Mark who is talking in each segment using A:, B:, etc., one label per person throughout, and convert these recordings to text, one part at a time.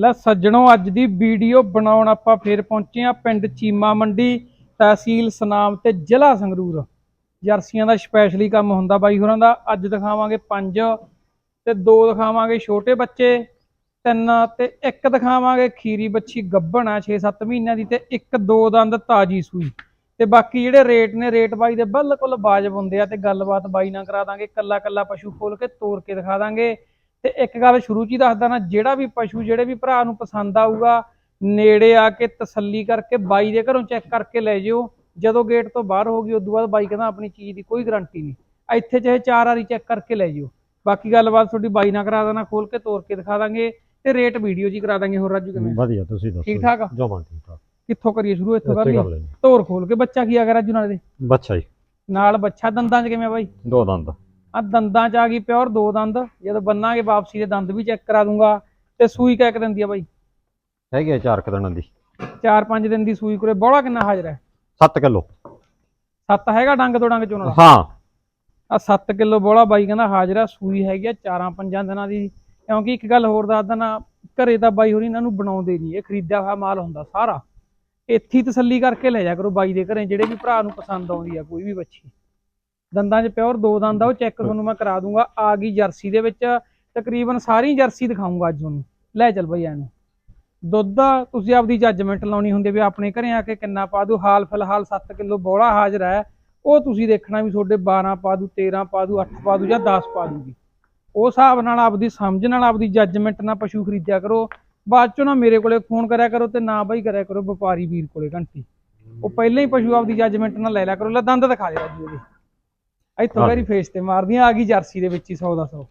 A: ਲੈ ਸੱਜਣੋ, ਅੱਜ ਦੀ ਵੀਡੀਓ ਬਣਾਉਣ ਆਪਾਂ ਫੇਰ ਪਹੁੰਚੇ ਆ ਪਿੰਡ ਚੀਮਾ ਮੰਡੀ, ਤਹਿਸੀਲ ਸਨਾਮ ਤੇ ਜ਼ਿਲ੍ਹਾ ਸੰਗਰੂਰ। ਜਰਸੀਆਂ ਦਾ ਸਪੈਸ਼ਲੀ ਕੰਮ ਹੁੰਦਾ ਬਾਈ ਹੋਰਾਂ ਦਾ। ਅੱਜ ਦਿਖਾਵਾਂਗੇ ਪੰਜ ਤੇ ਦੋ ਦਿਖਾਵਾਂਗੇ ਛੋਟੇ ਬੱਚੇ, ਤਿੰਨ ਤੇ ਇੱਕ ਦਿਖਾਵਾਂਗੇ ਖੀਰੀ ਬੱਚੀ ਗੱਭਣ ਆ 6-7 ਮਹੀਨਿਆਂ ਦੀ ਤੇ ਇੱਕ ਦੋ ਦੰਦ ਤਾਜੀ ਸੂਈ। ਤੇ ਬਾਕੀ ਜਿਹੜੇ ਰੇਟ ਨੇ, ਰੇਟ ਬਾਈ ਦੇ ਬਿਲਕੁਲ ਵਾਜਬ ਹੁੰਦੇ ਆ ਤੇ ਗੱਲਬਾਤ ਬਾਈ ਨਾਲ ਕਰਾ ਦਾਂਗੇ। ਕੱਲਾ ਕੱਲਾ ਪਸ਼ੂ ਖੋਲ ਕੇ ਤੋੜ ਕੇ ਦਿਖਾ ਦਾਂਗੇ। ਤੇ ਇੱਕ ਗੱਲ ਸ਼ੁਰੂ ਚ ਹੀ ਦੱਸਦਾ ਨਾ ਜਿਹੜਾ ਵੀ ਪਸ਼ੂ ਜਿਹੜੇ ਵੀ ਭਰਾ ਨੂੰ ਪਸੰਦ ਆਊਗਾ ਨੇੜੇ ਆ ਕੇ ਤਸੱਲੀ ਕਰਕੇ ਬਾਈ ਦੇ ਘਰੋਂ ਚੈੱਕ ਕਰਕੇ ਲੈ ਜਿਓ। ਜਦੋਂ ਗੇਟ ਤੋਂ ਬਾਹਰ ਹੋ ਗਈ ਉਦੋਂ ਬਾਅਦ ਬਾਈ ਕਹਿੰਦਾ ਆਪਣੀ ਚੀਜ਼ ਦੀ ਕੋਈ ਗਾਰੰਟੀ ਨਹੀਂ। ਇੱਥੇ ਚਾਹੇ ਚਾਰ ਵਾਰੀ ਚੈੱਕ ਕਰਕੇ ਲੈ ਜਿਓ। ਬਾਕੀ ਗੱਲਬਾਤ ਤੁਹਾਡੀ ਬਾਈ ਨਾਲ ਕਰਾ ਦੇਣਾ ਖੋਲ ਕੇ ਤੋੜ ਕੇ ਦਿਖਾ ਦਾਂਗੇ ਤੇ ਰੇਟ ਵੀਡੀਓ ਜੀ ਕਰਾ ਦਾਂਗੇ ਹੋਰ ਰਾਜੂ ਕਿਵੇਂ?
B: ਵਧੀਆ ਤੁਸੀਂ ਦੱਸੋ
A: ਠੀਕ ਠਾਕ ਆ?
B: ਜਮਾਂ ਠੀਕ ਠਾਕ।
A: ਕਿੱਥੋਂ ਕਰੀਏ ਸ਼ੁਰੂ ਇੱਥੋਂ ਕਰ ਲਈਏ ਤੋਰ ਖੋਲ ਕੇ ਬੱਚਾ ਕੀ ਆ ਗਿਆ ਰਾਜੂ ਨਾਲ ਦੇ
B: ਬੱਚਾ ਜੀ।
A: ਨਾਲ ਬੱਚਾ ਦੰਦਾਂ 'ਚ ਕਿਵੇਂ ਬਾਈ?
B: ਦੋ ਦੰਦ।
A: ਆ ਦੰਦਾਂ 'ਚ ਆ ਗਈ ਪਿਓਰ ਦੋ ਦੰਦ। ਜਦੋਂ ਬੰਨਾਂਗੇ ਵਾਪਸੀ ਦੇ ਦੰਦ ਵੀ ਚੈੱਕ ਕਰਾ ਦੂੰਗਾ ਤੇ ਸੂਈ ਕਹਿ ਦਿੰਦੀ ਆ ਬਾਈ?
B: ਹੈਗੇ ਆ ਚਾਰ ਕੁ ਦਿਨਾਂ ਦੀ।
A: 4-5 ਦਿਨ ਦੀ ਸੂਈ ਕੋਲੇ ਬੋਲਾ ਕਿੰਨਾ ਹਾਜ਼ਰ ਹੈ?
B: 7 ਕਿਲੋ।
A: ਸੱਤ ਹੈਗਾ ਡੰਗ ਤੋਂ ਡੰਗ ਚੋਂ ਨਾਲ
B: ਹਾਂ।
A: ਆ 7 ਕਿਲੋ ਬੋਲਾ ਬਾਈ ਕਹਿੰਦਾ ਹਾਜ਼ਰ ਆ ਸੂਈ ਹੈਗੀ ਆ 4-5 ਦਿਨਾਂ ਦੀ। ਕਿਉਂਕਿ ਇੱਕ ਗੱਲ ਹੋਰ ਦੱਸਦਾ ਨਾ ਘਰੇ ਤਾਂ ਬਾਈ ਹੋਰੀ ਇਹਨਾਂ ਨੂੰ ਬਣਾਉਂਦੇ ਨਹੀਂ ਇਹ ਖਰੀਦਿਆ ਹੋਇਆ ਮਾਲ ਹੁੰਦਾ ਸਾਰਾ। ਇੱਥੇ ਹੀ ਤਸੱਲੀ ਕਰਕੇ ਲੈ ਜਾ ਕਰੋ ਬਾਈ ਦੇ ਘਰੇ ਜਿਹੜੇ ਵੀ ਭਰਾ ਨੂੰ ਪਸੰਦ ਆਉਂਦੀ ਆ ਕੋਈ ਵੀ ਬੱਚੀ ਦੰਦਾਂ 'ਚ ਪਿਓਰ, ਦੋ ਦੰਦ ਆ, ਉਹ ਚੈੱਕ ਤੁਹਾਨੂੰ ਮੈਂ ਕਰਾ ਦੂੰਗਾ। ਆ ਗਈ ਜਰਸੀ ਦੇ ਵਿੱਚ। ਤਕਰੀਬਨ ਸਾਰੀ ਜਰਸੀ ਦਿਖਾਉਂਗਾ ਅੱਜ ਤੁਹਾਨੂੰ। ਲੈ ਚੱਲ ਬਈ ਇਹਨੂੰ ਦੁੱਧ ਤੁਸੀਂ ਆਪਦੀ ਜੱਜਮੈਂਟ ਲਾਉਣੀ ਹੁੰਦੀ ਵੀ ਆਪਣੇ ਘਰੇ ਆ ਕੇ ਕਿੰਨਾ ਪਾ ਦੂ ਹਾਲ ਫਿਲਹਾਲ 7 ਕਿਲੋ ਬੋਲਾ ਹਾਜ਼ਰ ਹੈ ਉਹ ਤੁਸੀਂ ਦੇਖਣਾ ਵੀ ਤੁਹਾਡੇ 12 ਪਾ ਦੂ 13 ਪਾ ਦੂ 8 ਪਾ ਦੂ ਜਾਂ 10 ਪਾ ਦੂਗੀ ਉਹ ਹਿਸਾਬ ਨਾਲ ਆਪਦੀ ਸਮਝ ਨਾਲ ਆਪਦੀ ਜੱਜਮੈਂਟ ਨਾਲ ਪਸ਼ੂ ਖਰੀਦਿਆ ਕਰੋ। ਬਾਅਦ ਚੋਂ ਨਾ ਮੇਰੇ ਕੋਲੇ ਫੋਨ ਕਰਿਆ ਕਰੋ ਤੇ ਨਾ ਬਾਈ ਕਰਿਆ ਕਰੋ, ਵਪਾਰੀ ਵੀਰ ਕੋਲੇ ਘੰਟੀ। ਉਹ ਪਹਿਲਾਂ ਹੀ ਪਸ਼ੂ ਆਪਦੀ ਜੱਜਮੈਂਟ ਨਾਲ ਲੈ ਲਿਆ ਕਰੋ। ਲੈ ਦੰਦ ਦਿਖਾ ਦੇ ਰਾਜੂ ਇਹਦੇ ਇੱਥੋਂ। ਕਰੀ ਫੇਸ ਤੇ ਮਾਰਦੀਆਂ ਆ ਗਈ ਜਰਸੀ ਦੇ ਵਿੱਚ ਹੀ 100 ਦਾ 100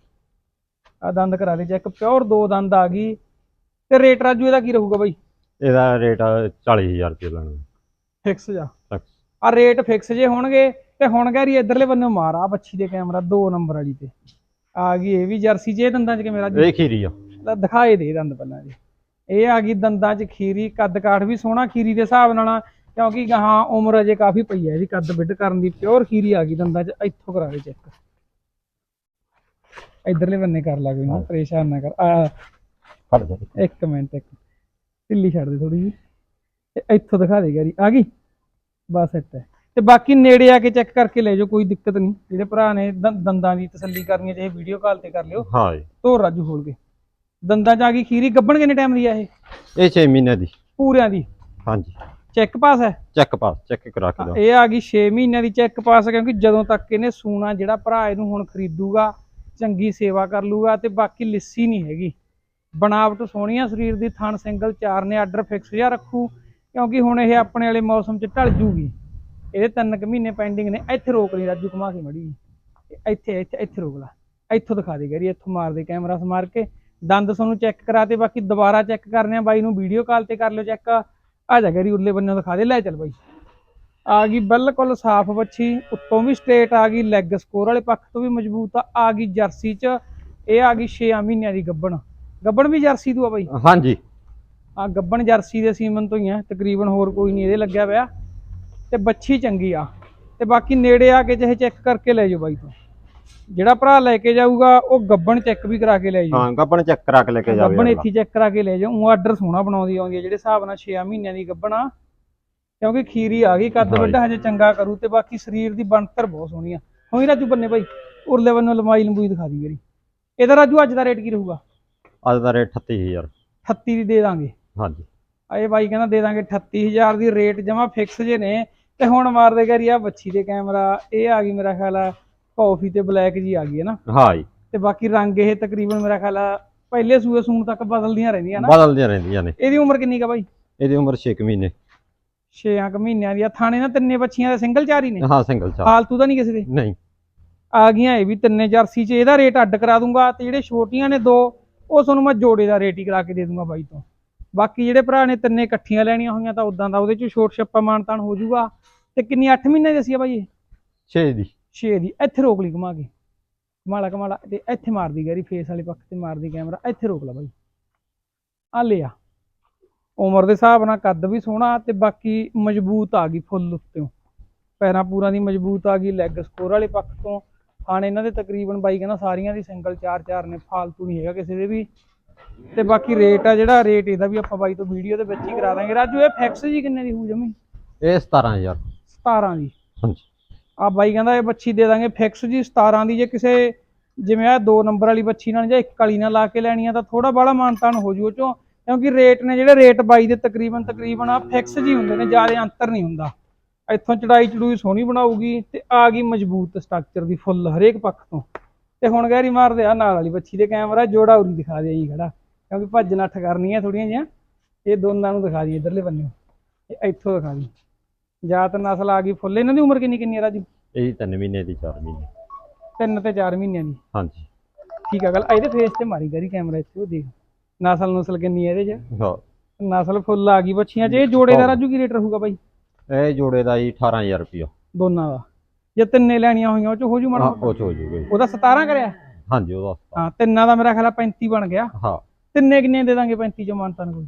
A: ਆ ਦੰਦ ਕਰਾ ਦੇ ਚੈੱਕ ਪਿਓਰ ਦੋ ਦੰਦ ਆ ਗਈ। ਤੇ ਰੇਟ ਰਾਜੂ ਇਹਦਾ ਕੀ ਰਹੂਗਾ ਬਾਈ?
B: ਇਹਦਾ ਰੇਟ 40000 ਰੁਪਏ ਲੈਣਾ।
A: ਫਿਕਸ ਜਾ। ਆ ਰੇਟ ਫਿਕਸ ਜੇ ਹੋਣਗੇ ਤੇ ਹੁਣ ਗੈਰੀ ਇਧਰਲੇ ਬੰਨੇ ਮਾਰ ਆ ਬੱਚੀ ਦੇ ਕੈਮਰਾ 2 ਨੰਬਰ ਵਾਲੀ ਤੇ। ਆ ਗਈ ਇਹ ਵੀ ਜਰਸੀ ਜੇ ਦੰਦਾਂ ਚ ਕਿਵੇਂ ਰਾਜੂ?
B: ਇਹ ਖੀਰੀ ਆ।
A: ਲੈ ਦਿਖਾਏ ਦੇ ਦੰਦ ਪਹਿਲਾਂ ਜੀ। ਇਹ ਆ ਗਈ ਦੰਦਾਂ 'ਚ ਖੀਰੀ ਕੱਦ ਕਾਠ ਵੀ ਸੋਹਣਾ ਖੀਰੀ ਦੇ ਹਿਸਾਬ ਨਾਲ ਆ, ਕਿਉਂਕਿ ਗਾਹਾਂ ਉਮਰ ਅਜੇ ਕਾਫੀ ਪਈ ਹੈ ਇਹਦੀ ਕੱਦ ਬਿੱਡ ਕਰਨ ਦੀ ਪਿਓਰ ਖੀਰੀ ਆ ਗਈ ਦੰਦਾਂ 'ਚ ਇੱਥੋਂ ਕਰਾ ਦੇ ਚੈੱਕ ਇਧਰਲੇ ਬੰਨੇ ਕਰ ਲਾ ਕੋਈ ਨਾ ਪਰੇਸ਼ਾਨ ਨਾ ਕਰ। ਆ
B: ਫੜ ਜਾ
A: ਇੱਕ ਮਿੰਟ ਇੱਕ ਢਿੱਲੀ ਛੱਡ ਦੇ ਥੋੜੀ ਜੀ ਇੱਥੋਂ ਦਿਖਾ ਦੇ ਗੈਰੀ। ਆ ਗਈ। ਬਸ ਇੱਥੇ। ਹੈ। ਤੇ ਬਾਕੀ ਨੇੜੇ ਆ ਕੇ ਚੈੱਕ ਕਰਕੇ ਲੈ ਜਾਓ ਕੋਈ ਦਿੱਕਤ ਨਹੀਂ। ਜਿਹੜੇ ਭਰਾ ਨੇ ਦੰਦਾਂ ਦੀ ਤਸੱਲੀ ਕਰਨੀ ਹੈ ਚਾਹੇ ਵੀਡੀਓ ਕਾਲ ਤੇ ਕਰ ਲਿਓ।
B: ਹਾਂ ਜੀ।
A: ਧੋ ਰਾਜੂ ਖੋਲ ਕੇ। ਦੰਦਾਂ 'ਚ ਆ ਗਈ ਖੀਰੀ। ਗੱਬਣ ਕਿੰਨੇ ਟਾਈਮ ਦੀ ਆ ਇਹ?
B: ਇਹ 6 ਮਹੀਨੇ ਦੀ।
A: ਪੂਰਿਆਂ ਦੀ।
B: ਹਾਂਜੀ।
A: ਚੈੱਕ ਪਾਸ ਹੈ?
B: ਚੈੱਕ ਪਾਸ ਚੈੱਕ ਕਰਾ ਕੇ ਦਿਓ।
A: ਇਹ ਆ ਗਈ 6 ਮਹੀਨਿਆਂ ਦੀ ਚੈੱਕ ਪਾਸ ਕਿਉਂਕਿ ਜਦੋਂ ਤੱਕ ਇਹਨੇ ਸੂਣਾ ਜਿਹੜਾ ਭਰਾ ਇਹਨੂੰ ਹੁਣ ਖਰੀਦੂਗਾ ਚੰਗੀ ਸੇਵਾ ਕਰ ਲੂਗਾ ਤੇ ਬਾਕੀ ਲਿੱਸੀ ਨਹੀਂ ਹੈਗੀ। ਬਣਾਵਟ ਸੋਹਣੀ ਆ ਸਰੀਰ ਦੀ ਥਣ ਸਿੰਗਲ ਚਾਰ ਨੇ ਆਰਡਰ ਫਿਕਸ ਜਿਹਾ ਰੱਖੂ ਕਿਉਂਕਿ ਹੁਣ ਇਹ ਆਪਣੇ ਵਾਲੇ ਮੌਸਮ 'ਚ ਢਲ ਜੂਗੀ। ਇਹਦੇ ਤਿੰਨ ਕੁ ਮਹੀਨੇ ਪੈਂਡਿੰਗ ਨੇ ਇੱਥੇ ਰੋਕ ਲਈ ਰਾਜੂ ਘੁਮਾ ਕੇ ਮੜੀ। ਇੱਥੇ ਇੱਥੇ ਇੱਥੇ ਰੋਕ ਲਾ। ਇੱਥੋਂ ਦਿਖਾ ਦੇ ਗਰੀ ਇੱਥੋਂ ਮਾਰ ਦੇ ਕੈਮਰਾ ਸਮਾਰ ਕੇ। ਦੰਦ ਤੁਹਾਨੂੰ ਚੈੱਕ ਕਰਾ ਤੇ ਬਾਕੀ ਦੁਬਾਰਾ ਚੈੱਕ ਕਰਨੇ ਆ। ਬਾਈ ਨੂੰ ਵੀਡੀਓ ਕਾਲ ਤੇ ਕਰ ਲਿਓ ਚੈੱਕ ਆ ਜਾ ਗਰੀ ਉਰਲੇ ਬੰਨੇ ਦਿਖਾ ਦੇ ਲੈ ਚੱਲ ਬਾਈ। ਆ ਗਈ ਬਿਲਕੁਲ ਸਾਫ਼ ਬੱਚੀ ਉੱਤੋਂ ਵੀ ਸਟ੍ਰੇਟ ਆ ਗਈ ਲੈਗ ਸਕੋਰ ਵਾਲੇ ਪੱਖ ਤੋਂ ਵੀ ਮਜ਼ਬੂਤ ਆ। ਆ ਗਈ ਜਰਸੀ ਚ ਇਹ ਆ ਗਈ 6 ਮਹੀਨਿਆਂ ਦੀ ਗੱਬਣ। ਗੱਬਣ ਵੀ ਜਰਸੀ ਤੋਂ ਆ ਬਾਈ?
B: ਹਾਂਜੀ।
A: ਆ ਗੱਬਣ ਜਰਸੀ ਦੇ ਸੀਮਨ ਤੋਂ ਹੀ ਆ ਤਕਰੀਬਨ ਹੋਰ ਕੋਈ ਨਹੀਂ ਇਹਦੇ ਲੱਗਿਆ ਪਿਆ ਤੇ ਬੱਚੀ ਚੰਗੀ ਆ। ਤੇ ਬਾਕੀ ਨੇੜੇ ਆ ਕੇ ਚਾਹੇ ਚੈੱਕ ਕਰਕੇ ਲੈ ਜਾਓ ਬਾਈ ਤੋਂ। ਜਿਹੜਾ ਭਰਾ ਲੈ ਕੇ ਜਾਊਗਾ ਉਹ ਗੱਬਣ ਚੈੱਕ ਵੀ ਕਰਾ ਕੇ ਲੈ ਜਾਓ
B: ਹਾਂ ਗੱਪਣ ਚੈੱਕ ਕਰਾ ਕੇ ਲੈ ਕੇ ਜਾਵੇ
A: ਗੱਬਣ। ਇੱਥੇ ਚੈੱਕ ਕਰਾ ਕੇ ਲੈ ਜਾਓ ਉਹ ਆਰਡਰ ਸੋਹਣਾ ਬਣਾਉਂਦੀ ਆਉਂਦੀ ਹੈ ਜਿਹੜੇ ਹਿਸਾਬ ਨਾਲ 6 ਮਹੀਨਿਆਂ ਦੀ ਗੱਬਣ ਆ। ਕਿਉਂਕਿ ਖੀਰੀ ਆ ਗਈ ਕੱਦ। ਵੱਡਾ ਹਜੇ ਚੰਗਾ ਕਰੂ ਤੇ ਬਾਕੀ ਸਰੀਰ ਦੀ ਬਣਤਰ ਬਹੁਤ ਸੋਹਣੀ ਆ। ਹੋਈ ਰਾਜੂ ਬੰਨੇ ਬਾਈ ਉਰਲੇ ਬੰਨੋਂ ਲੰਬਾਈ ਲੰਬੂਈ ਦਿਖਾ ਦੀ ਮੇਰੀ। ਇਹਦਾ ਰਾਜੂ ਅੱਜ ਦਾ ਰੇਟ ਕੀ ਰਹੂਗਾ?
B: ਅੱਜ ਦਾ ਰੇਟ 38000
A: 38 ਦੀ ਦੇ ਦਾਂਗੇ।
B: ਹਾਂਜੀ
A: ਆਏ ਬਾਈ ਕਹਿੰਦਾ ਦੇ ਦਾਂਗੇ 38000 ਦੀ ਰੇਟ ਜਮਾ ਫਿਕਸ ਜੇ ਨੇ। ਤੇ ਹੁਣ ਮਾਰਦੇ ਗਰੀ ਆ ਬੱਚੀ ਦੇ ਕੈਮਰਾ ਇਹ ਆ ਗਈ ਮੇਰਾ ਖਿਆਲ ਆ ਕਾਫੀ ਤੇ ਬਲੈਕ ਜੀ ਆ ਗਈ ਹੈ ਨਾ।
B: ਹਾਂ ਜੀ।
A: ਤੇ ਬਾਕੀ ਰੰਗ ਇਹ ਤਕਰੀਬਨ ਮੇਰਾ ਖਿਆਲ ਆ ਪਹਿਲੇ ਸੂਏ ਸੂਣ ਤੱਕ ਬਦਲਦੀਆਂ ਰਹਿੰਦੀਆਂ ਨਾ।
B: ਬਦਲਦੀਆਂ ਰਹਿੰਦੀਆਂ ਨੇ।
A: ਇਹਦੀ ਉਮਰ ਕਿੰਨੀ ਕਾ ਬਾਈ?
B: ਇਹਦੀ ਉਮਰ 6 ਮਹੀਨੇ।
A: 6 ਕੁ ਮਹੀਨਿਆਂ ਦੀ ਆ। ਥਾਣੇ ਨਾਲ ਤਿੰਨੇ ਬੱਚੀਆਂ ਦੇ ਸਿੰਗਲ ਚਾਰ ਹੀ ਨੇ।
B: ਹਾਂ ਸਿੰਗਲ ਚਾਰ।
A: ਫਾਲਤੂ ਤਾਂ ਨਹੀਂ ਕਿਸੇ ਦੇ?
B: ਨਹੀਂ।
A: ਆ ਗਈਆਂ ਇਹ ਵੀ ਤਿੰਨੇ ਜਰਸੀ 'ਚ। ਇਹਦਾ ਰੇਟ ਅੱਡ ਕਰਾ ਦੂੰਗਾ। ਤੇ ਜਿਹੜੇ ਛੋਟੀਆਂ ਨੇ ਦੋ ਉਹ ਤੁਹਾਨੂੰ ਮੈਂ ਜੋੜੇ ਦਾ ਰੇਟ ਹੀ ਕਰਾ ਕੇ ਦੇ ਦੂੰਗਾ ਬਾਈ ਤੋਂ। ਬਾਕੀ ਜਿਹੜੇ ਭਰਾ ਨੇ ਤਿੰਨੇ ਇਕੱਠੀਆਂ ਲੈਣੀਆਂ ਹੋਈਆਂ ਤਾਂ ਉਦਾਂ ਦਾ ਉਹਦੇ 'ਚ ਛੋਟ ਛੱਪਾ ਮਾਨਤਾਨ ਹੋ ਜਾਊਗਾ ਤੇ ਕਿੰਨੀ 8 ਮਹੀਨੇ ਦੀ ਸੀ ਬਾਈ ਇਹ?
B: 6 ਦੀ।
A: 6 ਦੀ ਇੱਥੇ ਰੋਕ ਲਈ ਘੁਮਾ ਕੇ। ਕਮਾਲਾ ਕਮਾਲਾ ਤੇ ਇੱਥੇ ਮਾਰਦੀ ਗੈਰੀ ਫੇਸ ਵਾਲੇ ਪੱਖ ਤੇ ਮਾਰਦੀ ਕੈਮਰਾ ਇੱਥੇ ਰੋਕ ਲਾ ਬਾਈ। ਆ ਲਿਆ। ਉਮਰ ਦੇ ਹਿਸਾਬ ਨਾਲ ਕੱਦ ਵੀ ਸੋਹਣਾ ਤੇ ਬਾਕੀ ਮਜ਼ਬੂਤ ਆ ਗਈ ਫੁੱਲ ਉੱਤੋਂ। ਪੈਰਾਂ ਪੂਰਾਂ ਦੀ ਮਜ਼ਬੂਤ ਆ ਗਈ ਲੈਗ ਸਕੋਰ ਵਾਲੇ ਪੱਖ ਤੋਂ। ਖਾਣ ਇਹਨਾਂ ਦੇ ਤਕਰੀਬਨ ਬਾਈ ਕਹਿੰਦਾ ਸਾਰੀਆਂ ਦੀ ਸਿੰਗਲ ਚਾਰ ਚਾਰ ਨੇ ਫਾਲਤੂ ਨਹੀਂ ਹੈਗਾ ਕਿਸੇ ਦੇ ਵੀ। ਤੇ ਬਾਕੀ ਰੇਟ ਆ ਜਿਹੜਾ ਰੇਟ ਇਹਦਾ ਵੀ ਆਪਾਂ ਬਾਈ ਤੋਂ ਵੀਡੀਓ ਦੇ ਵਿੱਚ ਹੀ ਕਰਾ ਦਾਂਗੇ। ਰਾਜੂ ਇਹ ਫਿਕਸ ਜੀ ਕਿੰਨੇ ਦੀ ਹੋਊ ਜਮੀ?
B: ਇਹ 17000
A: 17 ਦੀ।
B: ਹਾਂਜੀ।
A: ਆ ਬਾਈ ਕਹਿੰਦਾ ਇਹ ਬੱਚੀ ਦੇ ਦਾਂਗੇ ਫਿਕਸ ਜੀ 17 ਦੀ ਜੇ ਕਿਸੇ ਜਿਵੇਂ ਆ ਦੋ ਨੰਬਰ ਵਾਲੀ ਬੱਚੀ ਨਾਲ ਜਾਂ ਇੱਕ ਕਾਲੀ ਨਾਲ ਲਾ ਕੇ ਲੈਣੀ ਆ ਤਾਂ ਥੋੜਾ ਬਾਹਲਾ ਮਾਨਤਾਨ ਹੋ ਜੂ ਉਹ ਚੋਂ, ਕਿਉਂਕਿ ਰੇਟ ਨੇ ਜਿਹੜੇ ਰੇਟ ਬਾਈ ਦੇ ਤਕਰੀਬਨ ਤਕਰੀਬਨ ਆ ਫਿਕਸ ਜੀ ਹੁੰਦੇ ਨੇ, ਜ਼ਿਆਦਾ ਅੰਤਰ ਨਹੀਂ ਹੁੰਦਾ। ਇੱਥੋਂ ਚੜਾਈ ਚੜੂਈ ਸੋਹਣੀ ਬਣਾਉਗੀ ਤੇ ਆ ਗਈ ਮਜ਼ਬੂਤ ਸਟਰਕਚਰ ਦੀ ਫੁੱਲ ਹਰੇਕ ਪੱਖ ਤੋਂ। ਤੇ ਹੁਣ ਗਹਿਰੀ ਮਾਰਦੇ ਆ ਨਾਲ ਵਾਲੀ ਬੱਚੀ ਦੇ ਕੈਮਰਾ ਜੋੜਾ ਉਰੀ ਦਿਖਾ ਦੇ ਜੀ ਖੜਾ। ਕਿਉਂਕਿ ਭੱਜ ਨੱਠ ਕਰਨੀ ਆ ਥੋੜੀਆਂ ਜਿਹੀਆਂ। ਇਹ ਦੋਨਾਂ ਨੂੰ ਦਿਖਾ ਦੀ ਇਧਰਲੇ ਬੰਨੇ ਇਹ ਇੱਥੋਂ ਦਿਖਾ ਦੀ। ਜਾਤ ਨਸਲ ਆ ਗਈ ਫੁੱਲ ਇਹਨਾਂ ਦੀ ਉਮਰ ਕਿੰਨੀ ਕਿੰਨੀ ਆ ਰਾਜੂ?
B: ਇਹ 3 ਮਹੀਨੇ ਦੀ 4 ਮਹੀਨੇ।
A: ਤਿੰਨ ਤੇ 4 ਮਹੀਨਿਆਂ ਦੀ।
B: ਹਾਂਜੀ।
A: ਠੀਕ ਆ ਗੱਲ ਇਹਦੇ ਫੇਸ ਤੇ ਮਾਰੀ ਗਰੀ ਕੈਮਰਾ ਇੱਥੇ ਉਹ ਦੇਖ। ਨਸਲ ਨਸਲ ਕਿੰਨੀ ਹੈ ਇਹਦੇ 'ਚ?
B: ਹਾਂ।
A: ਨਸਲ ਫੁੱਲ ਆ ਗਈ ਬੱਚੀਆਂ 'ਚ ਇਹ ਜੋੜੇ ਦਾ ਰਾਜੂ ਕੀ ਰੇਟ ਰਹੂਗਾ ਬਾਈ?
B: ਇਹ ਜੋੜੇ ਦਾ ਜੀ 18000 ਰੁਪਇਆ।
A: ਦੋਨਾਂ ਦਾ। ਜੇ ਤਿੰਨੇ ਲੈਣੀਆਂ ਹੋਈਆਂ ਉਹ 'ਚ ਹੋ ਜੂ ਮਾੜਾ
B: ਹਾਂ? ਉਹ ਚ ਹੋ ਜੂਗਾ ਜੀ
A: ਉਹਦਾ 17 ਕਰਿਆ?
B: ਹਾਂਜੀ ਉਹਦਾ
A: ਹਾਂ ਤਿੰਨਾਂ ਦਾ ਮੇਰਾ ਖਿਆਲ ਆ 35 ਬਣ ਗਿਆ।
B: ਹਾਂ।
A: ਤਿੰਨੇ ਕਿੰਨੇ ਦੇ ਦਾਂਗੇ 35 ਚ ਮਾਨਤਾ ਨੂੰ ਕੋਈ?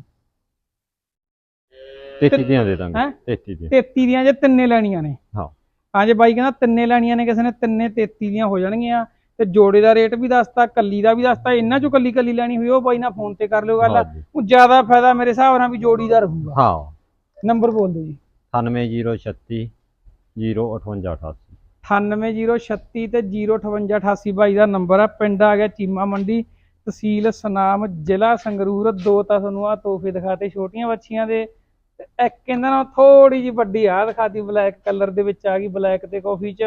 B: 33 ਦੀਆਂ ਦੇ ਦਾਂਗੇ
A: ਹੈਂ?
B: 33 ਦੀਆਂ।
A: 33 ਦੀਆਂ ਜੇ ਤਿੰਨੇ ਲੈਣੀਆਂ ਨੇ।
B: ਹਾਂ।
A: ਹਾਂ ਜੇ ਬਾਈ ਕਹਿੰਦਾ ਤਿੰਨੇ ਲੈਣੀਆਂ ਨੇ ਕਿਸੇ ਨੇ ਤਿੰਨੇ 33 ਦੀਆਂ ਹੋ ਜਾਣਗੀਆਂ ਤੇ ਜੋੜੇ ਦਾ ਰੇਟ ਵੀ ਦੱਸਤਾ ਕੱਲੀ ਦਾ ਵੀ ਦੱਸਤਾ ਇਹਨਾਂ ਚੋਂ ਕੱਲੀ ਕੱਲੀ ਲੈਣੀ ਹੋਈ ਉਹ ਬਾਈ ਨਾਲ ਫੋਨ ਤੇ ਕਰ ਲਿਓ ਗੱਲ। ਉਹ ਜ਼ਿਆਦਾ ਫਾਇਦਾ ਮੇਰੇ ਹਿਸਾਬ ਨਾਲ ਵੀ ਜੋੜੀ ਦਾ ਰਹੂਗਾ
B: ਹਾਂ।
A: ਨੰਬਰ ਬੋਲ ਦਿਓ ਜੀ।
B: 98036 05888
A: 98036 ਤੇ 05888 ਬਾਈ ਦਾ ਨੰਬਰ ਆ। ਪਿੰਡ ਆ ਗਿਆ ਚੀਮਾ ਮੰਡੀ ਤਹਿਸੀਲ ਸਨਾਮ ਜ਼ਿਲ੍ਹਾ ਸੰਗਰੂਰ ਦੋ ਤਾਂ ਤੁਹਾਨੂੰ ਆ ਤੋਹਫੇ ਦਿਖਾਤੇ ਛੋਟੀਆਂ ਬੱਚੀਆਂ ਦੇ। ਤੇ ਇੱਕ ਇਹਨਾਂ ਨਾਲ ਥੋੜੀ ਜਿਹੀ ਵੱਡੀ ਆ ਦਿਖਾਤੀ ਬਲੈਕ ਕਲਰ ਦੇ ਵਿੱਚ ਆ ਗਈ ਬਲੈਕ ਤੇ ਕਾਫੀ ਚ।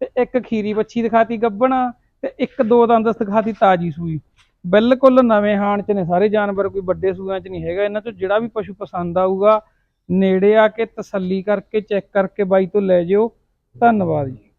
A: ਤੇ ਇੱਕ ਖੀਰੀ ਬੱਚੀ ਦਿਖਾਤੀ ਗੱਬਣ, ਤੇ ਇੱਕ ਦੋ ਦੰਦ ਦਿਖਾਤੀ ਤਾਜੀ ਸੂਈ। ਬਿਲਕੁਲ ਨਵੇਂ ਹਾਣ ਚ ਨੇ ਸਾਰੇ ਜਾਨਵਰ, ਕੋਈ ਵੱਡੇ ਸੂਆਂ ਚ ਨਹੀਂ ਹੈਗਾ। ਇਹਨਾਂ ਚੋਂ ਜਿਹੜਾ ਵੀ ਪਸ਼ੂ ਪਸੰਦ ਆਊਗਾ, ਨੇੜੇ ਆ ਕੇ ਤਸੱਲੀ ਕਰਕੇ ਚੈੱਕ ਕਰਕੇ ਬਾਈ ਤੋਂ ਲੈ ਜਿਓ। ਧੰਨਵਾਦ ਜੀ।